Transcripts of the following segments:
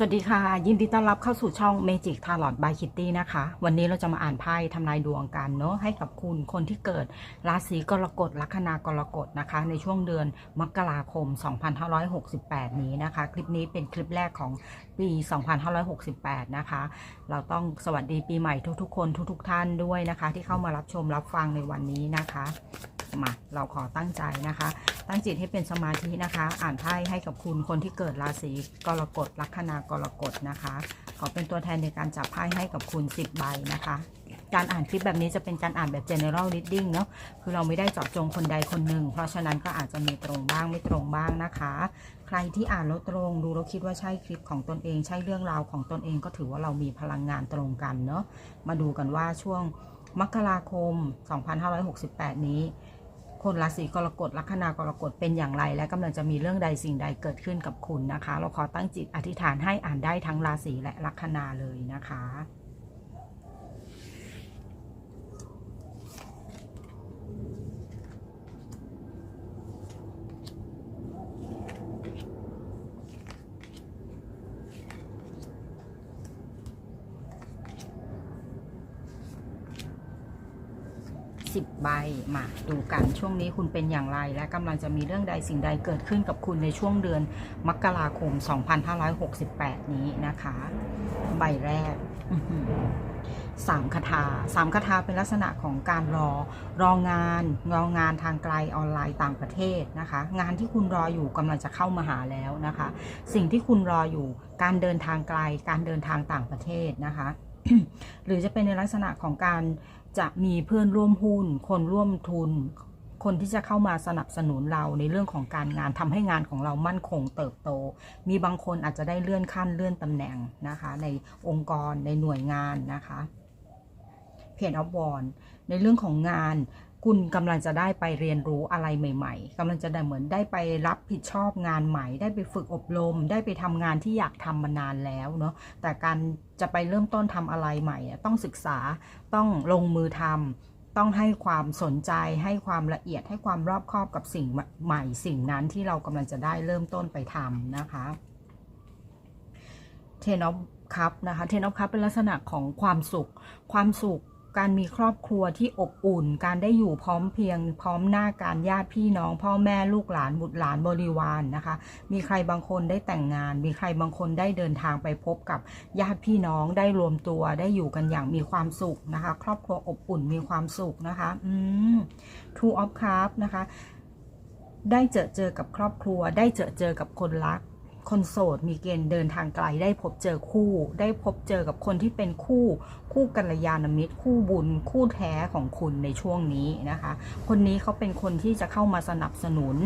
สวัสดีค่ะ ยินดีต้อนรับเข้าสู่ช่อง Magic Tarot by Kitty นะคะ วันนี้เราจะมาอ่านไพ่ทำนายดวงกันเนาะให้กับคุณคนที่เกิดราศีกรกฎลัคนากรกฎนะคะ ในช่วงเดือนมกราคม 2568 นี้นะคะ คลิปนี้เป็นคลิปแรกของปี 2568 นะคะ เราต้องสวัสดีปีใหม่ทุกๆ คนทุกๆ ท่านด้วยนะคะ ที่เข้ามารับชมรับฟังในวันนี้นะคะ มาเราขอตั้งใจนะคะ ตั้งจิตให้เป็นสมาธินะคะ อ่านไพ่ให้กับคุณคนที่เกิดราศีกรกฎลัคนากรกฎนะคะ ขอเป็นตัวแทนในการจับไพ่ให้กับคุณ 10 ใบนะคะ การอ่านคลิปแบบนี้จะเป็นการอ่านแบบ general reading เนาะคือเราไม่ได้เจาะจงคนใดคนหนึ่ง เพราะฉะนั้นก็อาจจะมีตรงบ้างไม่ตรงบ้างนะคะ ใครที่อ่านแล้วตรงดูแล้วคิดว่าใช่คลิปของตนเอง ใช่เรื่องราวของตนเองก็ถือว่าเรามีพลังงานตรงกันเนาะมาดูกันว่าช่วงมกราคม 2568 นี้ คนราศีกรกฎลัคนากรกฎเป็นอย่างไร และกำลังจะมีเรื่องใดสิ่งใดเกิดขึ้นกับคุณนะคะ เราขอตั้งจิตอธิษฐานให้อ่านได้ทั้งราศีและลัคนาเลยนะคะ สิบใบมาดูกันช่วงนี้คุณเป็นอย่างไร และกำลังจะมีเรื่องใดสิ่งใดเกิดขึ้นกับคุณในช่วงเดือนมกราคม 2568 นี้นะคะ ใบแรกสามคาถาสามคาถาเป็นลักษณะของการรอ รองานรองานทางไกลออนไลน์ต่างประเทศนะคะ งานที่คุณรออยู่กำลังจะเข้ามาหาแล้วนะคะ สิ่งที่คุณรออยู่การเดินทางไกล การเดินทางต่างประเทศนะคะ หรือจะเป็นในลักษณะของการ จะมีเพื่อนร่วมหุ้น คนร่วมทุน คนที่จะเข้ามาสนับสนุนเราในเรื่องของการงานทำให้งานของเรามั่นคงเติบโต มีบางคนอาจจะได้เลื่อนขั้นเลื่อนตำแหน่งนะคะ ในองค์กรในหน่วยงานนะคะเพจออฟบอนในเรื่องของงาน คุณกำลังจะได้ไปเรียนรู้อะไรใหม่ ๆกำลังจะได้เหมือนได้ไปรับผิดชอบงานใหม่ ได้ไปฝึกอบรม ได้ไปทำงานที่อยากทำมานานแล้วเนาะแต่การจะไปเริ่มต้นทำอะไรใหม่ ต้องศึกษาต้องลงมือทำต้องให้ความสนใจให้ความละเอียดให้ความรอบคอบกับสิ่งใหม่สิ่งนั้นที่เรากำลังจะได้เริ่มต้นไปทำนะคะเทนอฟคัพนะคะเทนอฟคัพเป็นลักษณะของความสุข ความสุข การมีครอบครัวที่อบอุ่น การได้อยู่พร้อมเพียง พร้อมหน้าการญาติพี่น้อง พ่อแม่ลูกหลานบุตรหลานบริวารนนะคะ มีใครบางคนได้แต่งงาน มีใครบางคนได้เดินทางไปพบกับญาติพี่น้องได้รวมตัวได้อยู่กันอย่างมีความสุขนะคะ ครอบครัวอบอุ่นมีความสุขนะคะอืม Two of Cups นะคะได้เจอเจอกับครอบครัว ได้เจอเจอกับคนรัก คนโสดมีเกณฑ์เดินทางไกลได้พบเจอคู่ ได้พบเจอกับคนที่เป็นคู่ คู่กัลยาณมิตร คู่บุญ คู่แท้ของคุณในช่วงนี้นะคะ คนนี้เขาเป็นคนที่จะเข้ามาสนับสนุน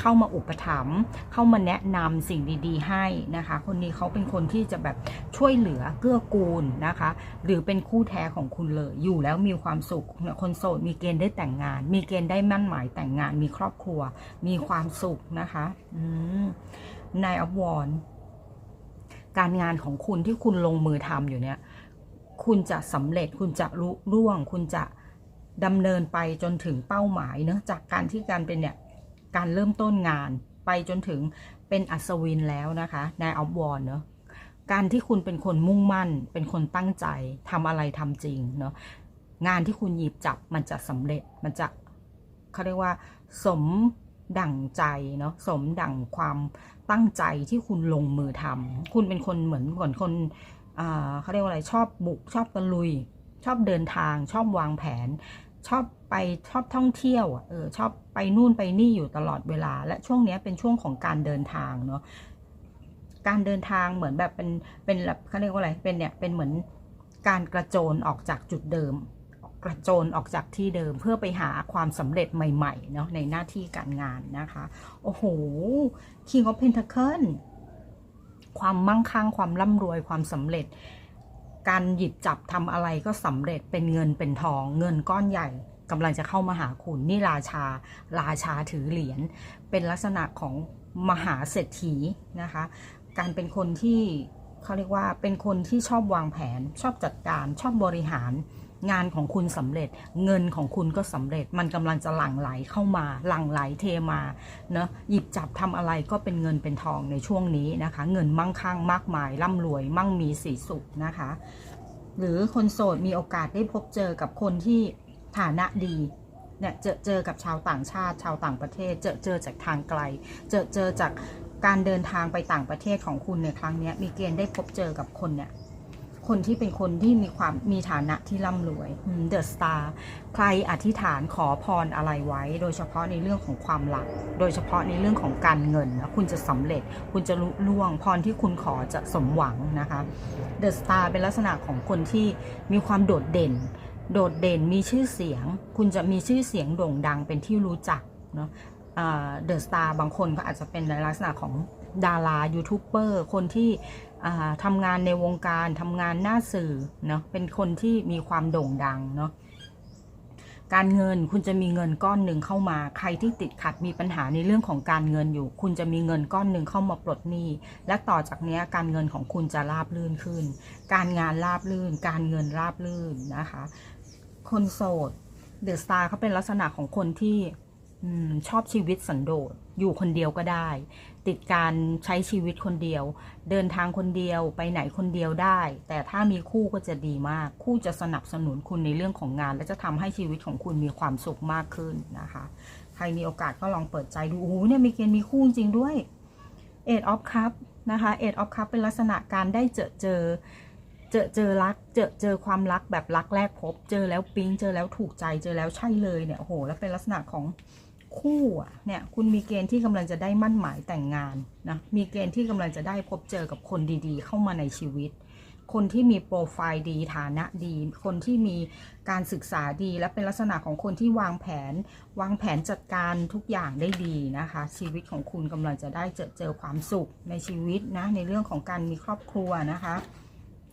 เข้ามาอุปถัมภ์เข้ามาแนะนำสิ่งดี ๆ ให้นะคะ คนนี้เขาเป็นคนที่จะแบบช่วยเหลือเกื้อกูลนะคะ หรือเป็นคู่แท้ของคุณเลย อยู่แล้วมีความสุขคนโสดมีเกณฑ์ได้แต่งงาน มีเกณฑ์ได้มั่นหมายแต่งงานมีครอบครัว มีความสุขนะคะ อืม นายอวอนการงานของคุณที่คุณลงมือทำอยู่เนี่ย คุณจะสำเร็จคุณจะรู้ร่วง คุณจะดำเนินไปจนถึงเป้าหมายเนะจากการที่การเป็นเนี่ยการเริ่มต้นงานไปจนถึงเป็นอัศวินแล้วนะคะนายออฟวอนเนอะการที่คุณเป็นคนมุ่งมั่น เป็นคนตั้งใจทำอะไรทำจริงเนาะงานที่คุณหยิบจับมันจะสำเร็จมันจะเขาเรียกว่า สม ดั่งใจเนาะสมดั่งความตั้งใจที่คุณลงมือทำคุณเป็นคนเหมือนเหมือนคนเขาเรียกว่าอะไรชอบบุกชอบตะลุย ชอบเดินทาง ชอบวางแผน ชอบไปชอบท่องเที่ยวอะเออชอบไปนู่นไปนี่อยู่ตลอดเวลา และช่วงนี้เป็นช่วงของการเดินทางเนาะการเดินทางเหมือนแบบเป็นเป็นแบบเขาเรียกว่าอะไรเป็นเนี่ยเป็นเหมือนการกระโจนออกจากจุดเดิม กระโจนออกจากที่เดิมเพื่อไปหาความสำเร็จใหม่ๆเนาะในหน้าที่การงานนะคะ โอ้โห King of Pentacle ความมั่งคั่งความร่ำรวยความสำเร็จ การหยิบจับทำอะไรก็สำเร็จเป็นเงินเป็นทอง เงินก้อนใหญ่กำลังจะเข้ามาหาคุณนี่ราชา ราชาถือเหรียญเป็นลักษณะของมหาเศรษฐีนะคะ การเป็นคนที่เขาเรียกว่าเป็นคนที่ชอบวางแผน ชอบจัดการชอบบริหาร งานของคุณสำเร็จ เงินของคุณก็สำเร็จ มันกำลังจะหลั่งไหลเข้ามาหลั่งไหลเทมาเนาะหยิบจับทำอะไรก็เป็นเงินเป็นทองในช่วงนี้นะคะ เงินมั่งคั่งมากมาย ร่ำรวย มั่งมีสีสุขนะคะ หรือคนโสดมีโอกาสได้พบเจอกับคนที่ฐานะดีเนี่ยเจอเจอกับชาวต่างชาติ ชาวต่างประเทศ เจอเจอจากทางไกล เจอเจอจากการเดินทางไปต่างประเทศของคุณในครั้งนี้มีเกณฑ์ได้พบเจอกับคนเนี่ย คนที่เป็นคนที่มีความมีฐานะที่ร่ำรวยเดอะสตาร์ใครอธิษฐานขอพรอะไรไว้ โดยเฉพาะในเรื่องของความรัก โดยเฉพาะในเรื่องของการเงินนะคุณจะสำเร็จคุณจะลุล่วงพรที่คุณขอจะสมหวังนะคะเดอะสตาร์เป็นลักษณะของคนที่มีความโดดเด่น โดดเด่นมีชื่อเสียง คุณจะมีชื่อเสียงโด่งดังเป็นที่รู้จักเนาะเดอะสตาร์บางคนก็อาจจะเป็นในลักษณะของดารายูทูบเบอร์คนที่ ทำงานในวงการทำงานหน้าสื่อเนาะเป็นคนที่มีความโด่งดังเนาะการเงินคุณจะมีเงินก้อนหนึ่งเข้ามา ใครที่ติดขัดมีปัญหาในเรื่องของการเงินอยู่ คุณจะมีเงินก้อนหนึ่งเข้ามาปลดหนี้ และต่อจากนี้การเงินของคุณจะราบรื่นขึ้น การงานราบรื่น การเงินราบรื่นนะคะ คนโสดเดอะสตาร์เขาเป็นลักษณะของคนที่ อมชอบชีวิตสันโดษอยู่คนเดียวก็ได้ ติดการใช้ชีวิตคนเดียว เดินทางคนเดียวไปไหนคนเดียวได้ แต่ถ้ามีคู่ก็จะดีมาก คู่จะสนับสนุนคุณในเรื่องของงาน และจะทำให้ชีวิตของคุณมีความสุขมากขึ้นนะคะ ใครมีโอกาสก็ลองเปิดใจดูโอ้โหเนี่ยมีเกณฑ์มีคู่จริงด้วย Eight of Cup นะคะ Eight of Cup เป็นลักษณะการได้เจอเจอเจอเจอรักเจอเจอความรักแบบรักแรกพบ เจอแล้วปิ๊งเจอแล้วถูกใจเจอแล้วใช่เลยเนี่ยโอ้โหแล้วเป็นลักษณะของ คู่อะเนี่ยคุณมีเกณฑ์ที่กำลังจะได้มั่นหมายแต่งงานนะมีเกณฑ์ที่กำลังจะได้พบเจอกับคนดีๆ เข้ามาในชีวิต คนที่มีโปรไฟล์ดีฐานะดี คนที่มีการศึกษาดี และเป็นลักษณะของคนที่วางแผน วางแผนจัดการทุกอย่างได้ดีนะคะ ชีวิตของคุณกำลังจะได้เจอเจอความสุขในชีวิตนะในเรื่องของการมีครอบครัวนะคะ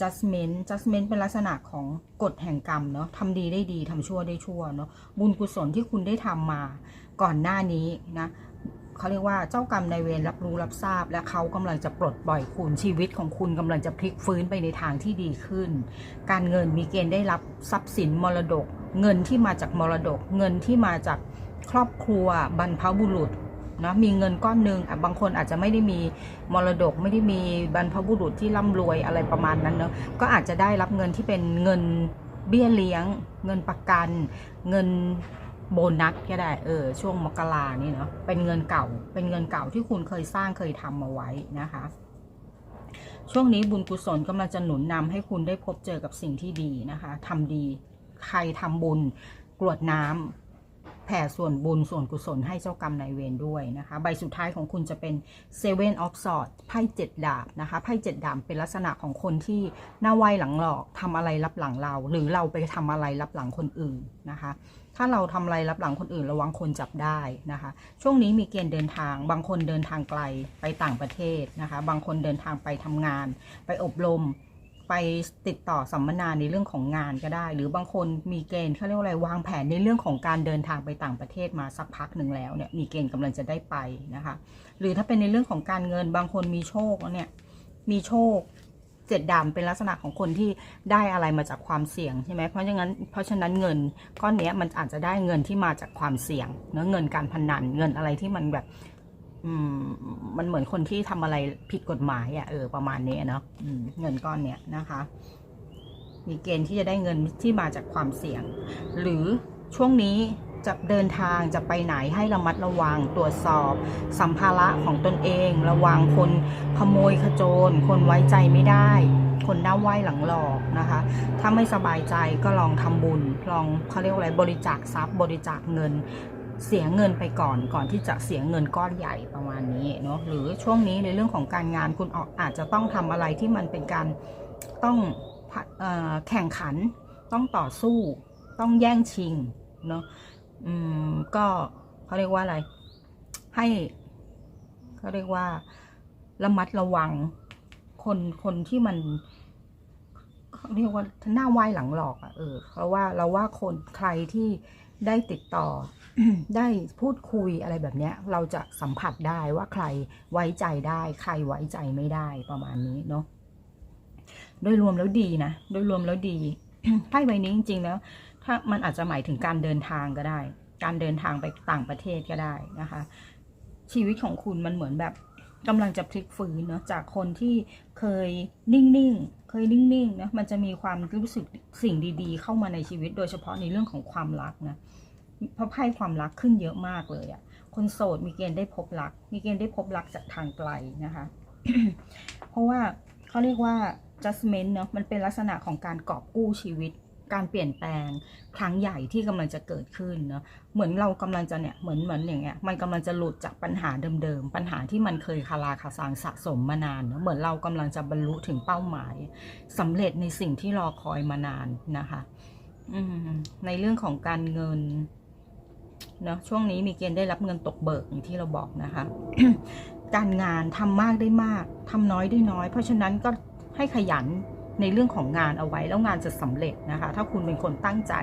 judgment judgment เป็นลักษณะของกฎแห่งกรรมเนาะทำดีได้ดีทำชั่วได้ชั่วเนาะบุญกุศลที่คุณได้ทำมาก่อนหน้านี้นะเขาเรียกว่าเจ้ากรรมนายเวรรับรู้รับทราบ และเขากำลังจะปลดปล่อยคุณชีวิตของคุณกำลังจะพลิกฟื้นไปในทางที่ดีขึ้น การเงินมีเกณฑ์ได้รับทรัพย์สินมรดก เงินที่มาจากมรดก เงินที่มาจากครอบครัวบรรพบุรุษ นะมีเงินก้อนหนึ่งบางคนอาจจะไม่ได้มีมรดก ไม่ได้มีบรรพบุรุษที่ร่ำรวยอะไรประมาณนั้นเนอะก็อาจจะได้รับเงินที่เป็นเงินเบี้ยเลี้ยง เงินประกัน เงินโบนัสก็ได้เออช่วงมกรานี่เนาะเป็นเงินเก่า เป็นเงินเก่าที่คุณเคยสร้างเคยทำมาไว้นะคะ ช่วงนี้บุญกุศลกำลังจะหนุนนำให้คุณได้พบเจอกับสิ่งที่ดีนะคะทำดีใครทำบุญกรวดน้ำ แผ่ส่วนบุญส่วนกุศลให้เจ้ากรรมนายเวรด้วยนะคะ ใบสุดท้ายของคุณจะเป็น Seven of Swords ไพ่เจ็ดดาบนะคะไพ่เจ็ดดาบเป็นลักษณะของคนที่หน้าไวหลังหลอกทำอะไรรับหลังเรา หรือเราไปทำอะไรรับหลังคนอื่นนะคะถ้าเราทำอะไรรับหลังคนอื่นระวังคนจับได้นะคะ ช่วงนี้มีเกณฑ์เดินทาง บางคนเดินทางไกลไปต่างประเทศนะคะ บางคนเดินทางไปทำงาน ไปอบรม ไปติดต่อสัมมนาในเรื่องของงานก็ได้ หรือบางคนมีเกณฑ์เขาเรียกว่าอะไรวางแผนในเรื่องของการเดินทางไปต่างประเทศมาสักพักหนึ่งแล้วเนี่ยมีเกณฑ์กำลังจะได้ไปนะคะ หรือถ้าเป็นในเรื่องของการเงินบางคนมีโชคแล้วเนี่ยมีโชคเจ็ดดำเป็นลักษณะของคนที่ได้อะไรมาจากความเสี่ยงใช่ไหมเพราะฉะนั้นเพราะฉะนั้นเงินก้อนนี้มันอาจจะได้เงินที่มาจากความเสี่ยงเนื้อเงินการพนันเงินอะไรที่มันแบบ อืม มันเหมือนคนที่ทำอะไรผิดกฎหมายอะ่ะเออประมาณนี้เนาะเงินก้อนเนี้ยนะคะ มีเกณฑ์ที่จะได้เงินที่มาจากความเสี่ยง หรือช่วงนี้จะเดินทางจะไปไหนให้ระมัดระวังตรวจสอบ สัมภาระของตนเอง ระวังคนขโมยขโจร คนไว้ใจไม่ได้ คนหน้าไหว้หลังหลอกนะคะ ถ้าไม่สบายใจก็ลองทำบุญ ลองเขาเรียกว่าอะไรบริจาคทรัพย์บริจาคเงิน เสียเงินไปก่อนก่อนที่จะเสียเงินก้อนใหญ่ประมาณนี้เนาะหรือช่วงนี้ในเรื่องของการงานคุณออกอาจจะต้องทำอะไรที่มันเป็นการต้องออแข่งขันต้องต่อสู้ ต้องแย่งชิงเนาะอืมก็เขาเรียกว่าอะไร ให้เขาเรียกว่าระมัดระวังคนคนที่มันเขาเรียกว่าหน้าไหวหลังหลอกอะ่ะเออเพราะว่าเราว่าคนใครที่ได้ติดต่อ ได้พูดคุยอะไรแบบเนี้ย เราจะสัมผัสได้ว่าใครไว้ใจได้ ใครไว้ใจไม่ได้ประมาณนี้เนาะโดยรวมแล้วดีนะโดยรวมแล้วดีไพ่ใบนี้จริง ๆ แล้ว ถ้ามันอาจจะหมายถึงการเดินทางก็ได้ การเดินทางไปต่างประเทศก็ได้นะคะ ชีวิตของคุณมันเหมือนแบบกำลังจะพลิกฟื้นเนาะจากคนที่เคยนิ่งๆ เคยนิ่งๆนะมันจะมีความรู้สึกสิ่งดี ๆ เข้ามาในชีวิต โดยเฉพาะในเรื่องของความรักนะ เพราะไพ่ความรักขึ้นเยอะมากเลยอะ่ะ คนโสดมีเกณฑ์ได้พบรัก มีเกณฑ์ได้พบรักจากทางไกลนะคะ เพราะว่าเขาเรียกว่า judgment เนาะมันเป็นลักษณะของการกอบกู้ชีวิต การเปลี่ยนแปลงครั้งใหญ่ที่กำลังจะเกิดขึ้นเนาะเหมือนเรากำลังจะเนี่ยเหมือนเหมือนอย่างเงี้ยมันกำลังจะหลุดจากปัญหาเดิมๆปัญหาที่มันเคยคาราคาซังสะสมมานานเนาะเหมือนเรากำลังจะบรรลุถึงเป้าหมายสำเร็จในสิ่งที่รอคอยมานานนะคะอืในเรื่องของการเงิน เนาะช่วงนี้มีเกณฑ์ได้รับเงินตกเบิกอย่างที่เราบอกนะคะ การงานทำมากได้มากทำน้อยได้น้อย เพราะฉะนั้นก็ให้ขยันในเรื่องของงานเอาไว้แล้วงานจะสำเร็จนะคะ ถ้าคุณเป็นคนตั้งใจ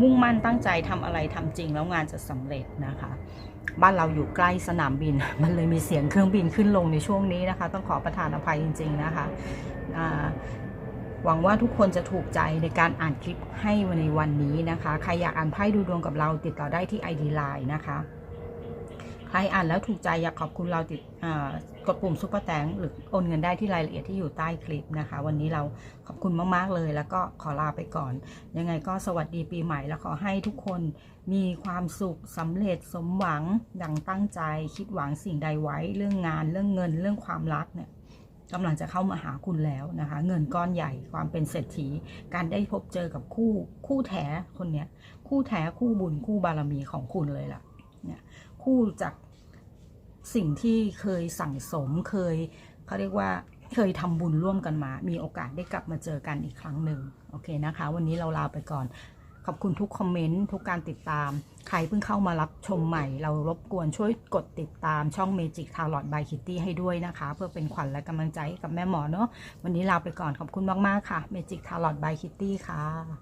มุ่งมั่นตั้งใจทำอะไรทำจริงแล้วงานจะสำเร็จนะคะ บ้านเราอยู่ใกล้สนามบิน มันเลยมีเสียงเครื่องบินขึ้นลงในช่วงนี้นะคะ ต้องขอประทานอภัยจริง ๆนะคะอ่า หวังว่าทุกคนจะถูกใจในการอ่านคลิปให้ในวันนี้นะคะ ใครอยากอ่านไพ่ดูดวงกับเราติดต่อได้ที่ ID Line นะคะ ใครอ่านแล้วถูกใจอยากขอบคุณเราติดกดปุ่มซุปเปอร์แตงหรือโอนเงินได้ที่รายละเอียดที่อยู่ใต้คลิปนะคะ วันนี้เราขอบคุณมาก ๆ เลย แล้วก็ขอลาไปก่อน ยังไงก็สวัสดีปีใหม่ แล้วขอให้ทุกคนมีความสุขสำเร็จสมหวังดังตั้งใจ คิดหวังสิ่งใดไว้เรื่องงานเรื่องเงินเรื่องความรักเนี่ย กำลังจะเข้ามาหาคุณแล้วนะคะ เงินก้อนใหญ่ความเป็นเศรษฐี การได้พบเจอกับคู่คู่แท้คนเนี้ยคู่แท้คู่บุญคู่บารมีของคุณเลยล่ะเนี่ยคู่จากสิ่งที่เคยสั่งสมเคยเขาเรียกว่าเคยทำบุญร่วมกันมา มีโอกาสได้กลับมาเจอกันอีกครั้งหนึ่งโอเคนะคะ วันนี้เราลาไปก่อน ขอบคุณทุกคอมเมนต์ทุกการติดตาม ใครเพิ่งเข้ามารับชมใหม่ เรารบกวนช่วยกดติดตามช่อง Magic Tarot by Kitty ให้ด้วยนะคะ เพื่อเป็นขวัญและกำลังใจกับแม่หมอเนาะวันนี้ลาไปก่อนขอบคุณมาก ๆ ค่ะ Magic Tarot by Kitty ค่ะ